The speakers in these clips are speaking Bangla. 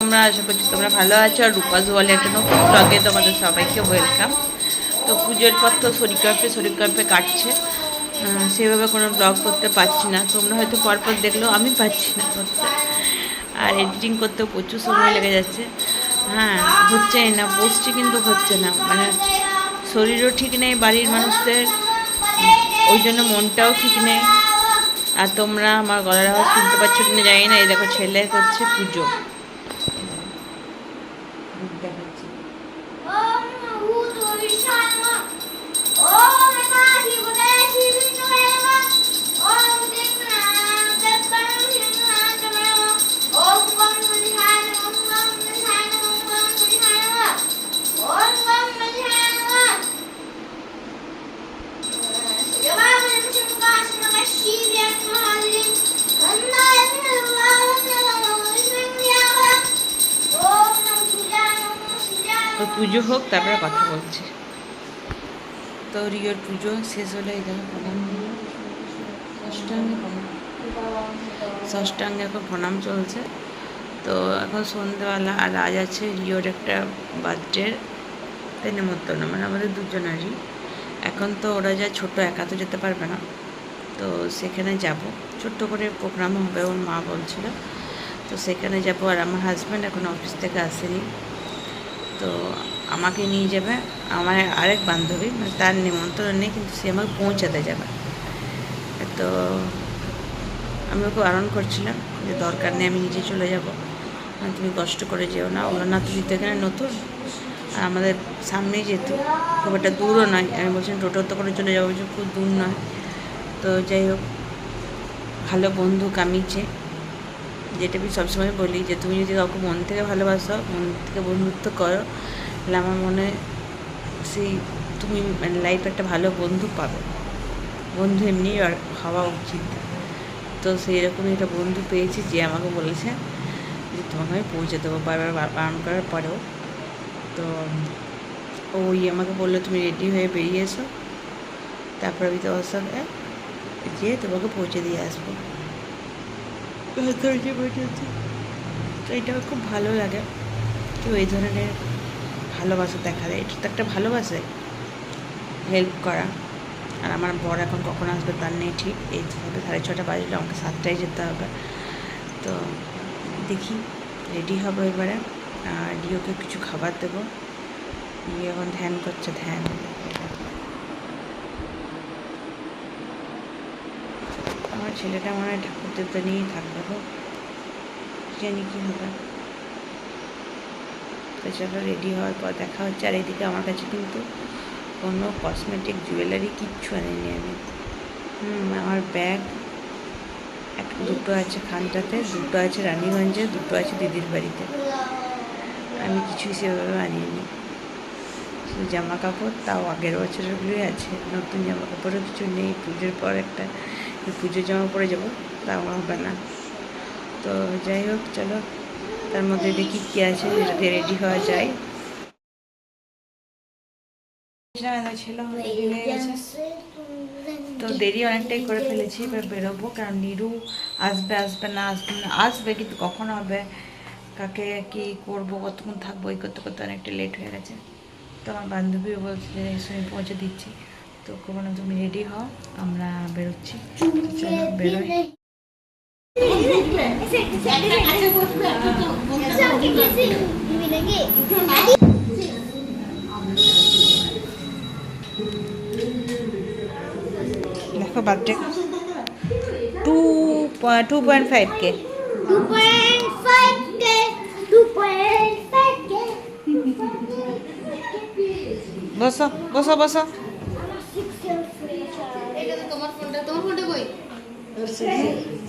তোমরা আশা করছি তোমরা ভালো আছো আর রূপাস বলে একটা নতুন ব্লগে তোমাদের সবাইকে ওয়েলকাম তো পুজোর পর তো শরীর কাপে শরীর কাপে কাটছে সেভাবে কোনো ব্লগ করতে পারছি না। তোমরা হয়তো পরপর দেখলেও আমি পাচ্ছি না করতে। আর এডিটিং করতেও প্রচুর সময় লেগে যাচ্ছে। হ্যাঁ হচ্ছে না, বসছি কিন্তু হচ্ছে না। মানে শরীরও ঠিক নেই, বাড়ির মানুষদের। ওই জন্য মনটাও ঠিক নেই। আর তোমরা আমার গলার আওয়াজ শুনতে পাচ্ছ কিনা জানি না। এই দেখো, ছেলে করছে পুজো। দেখাচ্ছি। শিবায় শিবিনায় পুজো হোক, তারপরে কথা বলছি। তো রিওর পুজো শেষ হলে দেখো প্রণাম। ষষ্ঠাঙ্গে ষষ্ঠাঙ্গে এখন প্রণাম চলছে। তো এখন সন্ধ্যেবেলা আর আজ আছে রিওর একটা বার্থডের তাই নেমন্তন্ন মানে আমাদের দুজনেরই। এখন তো ওরা যা ছোট, একা তো যেতে পারবে না। তো সেখানে যাব। ছোট্ট করে প্রোগ্রাম হবে, ওর মা বলছিল। তো সেখানে যাব আর আমার হাজব্যান্ড এখন অফিস থেকে আসেনি। তো আমাকে নিয়ে যাবে, আমার আরেক বান্ধবী মানে তার নিমন্ত্রণ নেই, কিন্তু সে আমাকে পৌঁছাতে যাবে। তো আমি ওকে বারণ করছিলাম যে দরকার নেই, আমি নিজে চলে যাব। তুমি কষ্ট করে যেও না ওরা না, তুমি তো এখানে নতুন। আর আমাদের সামনেই যেত। খুব একটা দূরও নয়। আমি বলছিলাম টোটোতে করে চলে যাব খুব দূর নয়। তো যাই হোক, ভালো বন্ধু কামিয়েছে যেটা আমি সবসময় বলি যে, তুমি যদি কাউকে মন থেকে ভালোবাসো, মন থেকে বন্ধুত্ব করো তাহলে আমার মনে সেই তুমি মানে লাইফে একটা ভালো বন্ধু পাবে। বন্ধু এমনি আর হওয়া উচিত। তো সেই রকমই একটা বন্ধু পেয়েছি যে আমাকে বলেছে যে তোমাকে আমি পৌঁছে দেবো বারবার বারণ করার পরেও। তো ওই আমাকে বলল, তুমি রেডি হয়ে বেরিয়ে এসো তারপর আমি তোমার সঙ্গে যেয়ে তোমাকে পৌঁছে দিয়ে আসব। তো এটা খুব ভালো লাগে। কেউ এই ধরনের ভালোবাসা দেখা দেয়। এটা তো একটা ভালোবাসে হেল্প করা। আর আমার বর এখন কখন আসবে তার নেই ঠিক। এই হবে সাড়ে ছটা বাজলে আমাকে সাতটায় যেতে হবে। তো দেখি রেডি হব এবারে। আর ডিওকে কিছু খাবার দেবো। ডিও এখন ধ্যান করছে, ধ্যান। আমার ছেলেটা মনে হয় ঠাকুর দেবতা নিয়েই থাকবে গো। কি জানি কী হবে। তো চলো রেডি হওয়ার পর দেখা হচ্ছে। আর এদিকে আমার কাছে কিন্তু কোনো কসমেটিক জুয়েলারি কিচ্ছু আনিনি আমি। হুম, আমার ব্যাগ এক দুটো আছে খানটাতে, দুটো আছে রানীগঞ্জে, দুটো আছে দিদির বাড়িতে। আমি কিছুই সেভাবে আনিনি। শুধু জামা কাপড় তাও আগের বছরেরগুলোই আছে। নতুন জামা কাপড়ও কিছু নেই, পুজোর পর একটা পুজোর জামা পরে যাব, তাও হবে না। তো যাই হোক, চলো। তার মধ্যে দেখি কী আছে যেটাতে রেডি হওয়া যায়। ছেলে হয়ে গেছে। তো দেরি অনেকটাই করে ফেলেছি এবার বেরোবো কারণ নিরু আসবে আসবে না আসবে না আসবে কিন্তু কখন হবে কাকে কি করব কতক্ষণ থাকব এই করতে করতে অনেকটা লেট হয়ে গেছে। তো আমার বান্ধবীও বলছে যে এই সময় পৌঁছে দিচ্ছি। তো কখনো তুমি রেডি হও আমরা বেরোচ্ছি। চলো বেরোই। দেখো birthday two two point five K বসো বসো বসো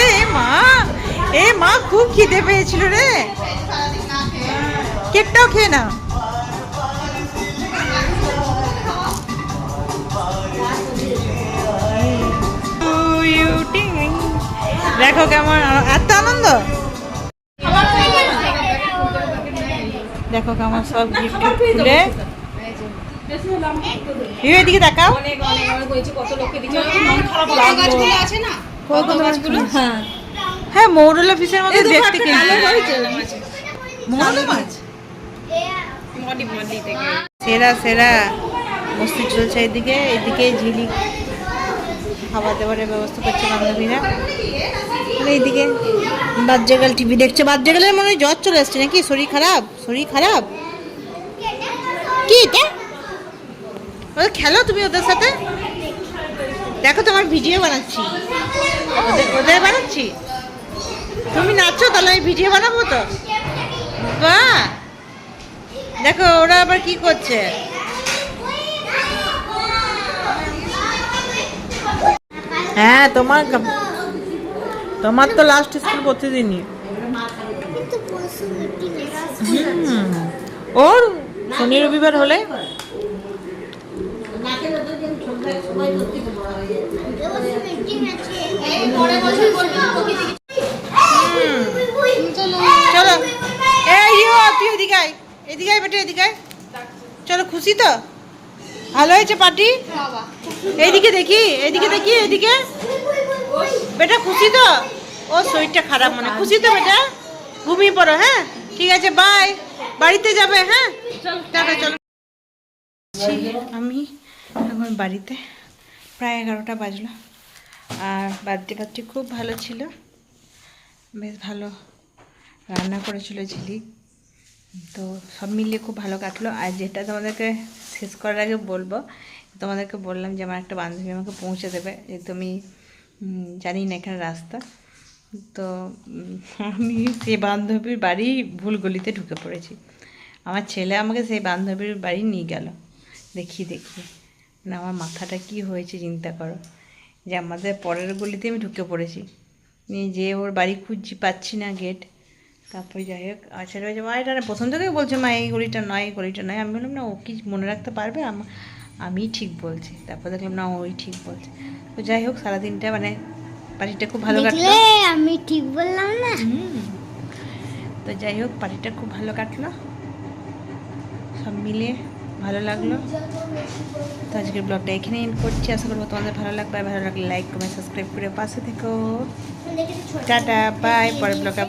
এ মা এ মা খুব খিদে পেয়েছিল রে। কেকটাও খেয়ে না দেখো কেমন, এত আনন্দ। দেখো কেমন সব গিফট খুলে। এদিকে দেখাও। হ্যাঁ। মৌরলা ফিসের মধ্যে দেখতে কিন্তু। মৌরলা মাছ সেরা সেরা। মস্তি চলছে এদিকে এদিকে ঝিলি। খাবার দাবারের ব্যবস্থা করছে বান্ধবীরা। এইদিকে বাচ্চাগাল টিভি দেখছে। বাচ্চাগালের মনে হয় জ্বর চলে আসছে নাকি? শরীর খারাপ? শরীর খারাপ? কি এটা? ওদের খেলো তুমি ওদের সাথে? দেখো তোমার ভিডিও বানাচ্ছি। ওদের বানাচ্ছি। তুমি নাচছো তাহলে আমি ভিডিও বানাবো তো? বাহ! দেখো ওরা আবার কি করছে? হ্যাঁ তোমার তোমার তো লাস্ট স্কুল প্রতিদিনই। ওর শনি রবিবার হলে? চলো। এই তুই এদিকে আয়। এদিকে আয় বেটা এদিকে আয়। চলো খুশি তো? ভালো হয়েছে পার্টি? এইদিকে দেখি এইদিকে দেখি এইদিকে। বেটা খুশি তো? ও শরীরটা খারাপ মনে খুশি তো বেটা? ঘুমিয়ে পড়ো হ্যাঁ? ঠিক আছে বাই বাড়িতে যাবে হ্যাঁ? টাটা চলো। আমি এখন বাড়িতে। প্রায় এগারোটা বাজলো। আর বার্থডে পার্টি খুব ভালো ছিল। বেশ ভালো রান্না করেছিল ঝিলি। তো সব মিলিয়ে খুব ভালো কাটলো। আর যেটা তোমাদেরকে শেষ করার আগে বলব, তোমাদেরকে বললাম যে আমার একটা বান্ধবী আমাকে পৌঁছে দেবে। যেহেতু আমি জানি না এখানে রাস্তা। তো আমি সেই বান্ধবীর বাড়ি ভুল গলিতে ঢুকে পড়েছি। আমার ছেলে আমাকে সেই বান্ধবীর বাড়ি নিয়ে গেল। দেখি দেখি মানে আমার মাথাটা কি হয়েছে চিন্তা করো। যে আমাদের পরের গলিতে আমি ঢুকে পড়েছি। নিয়ে যে ওর বাড়ি খুঁজছি পাচ্ছি না গেট তারপরে যাই হোক আচ্ছা রয়েছে মা এটা না প্রথম থেকেই বলছে মা এই গলিটা নয় এই গলিটা নয়। আমি বললাম না ও কি মনে রাখতে পারবে? আমা- আমি ঠিক বলছি। তারপর দেখলাম না ওই ঠিক বলছে। তো যাই হোক সারাদিনটা মানে পার্টিটা খুব ভালো কাটলো। আমি ঠিক বললাম না। তো যাই হোক পার্টিটা খুব ভালো কাটলো। সব মিলিয়ে ভালো লাগল। তো আজকের ব্লগটা এখানে এন্ড করছি। আশা করব তোমাদের ভালো লাগবে। ভালো লাগলে লাইক কমেন্ট সাবস্ক্রাইব করে পাশে থেকো। টাটা বাই পরের ব্লগে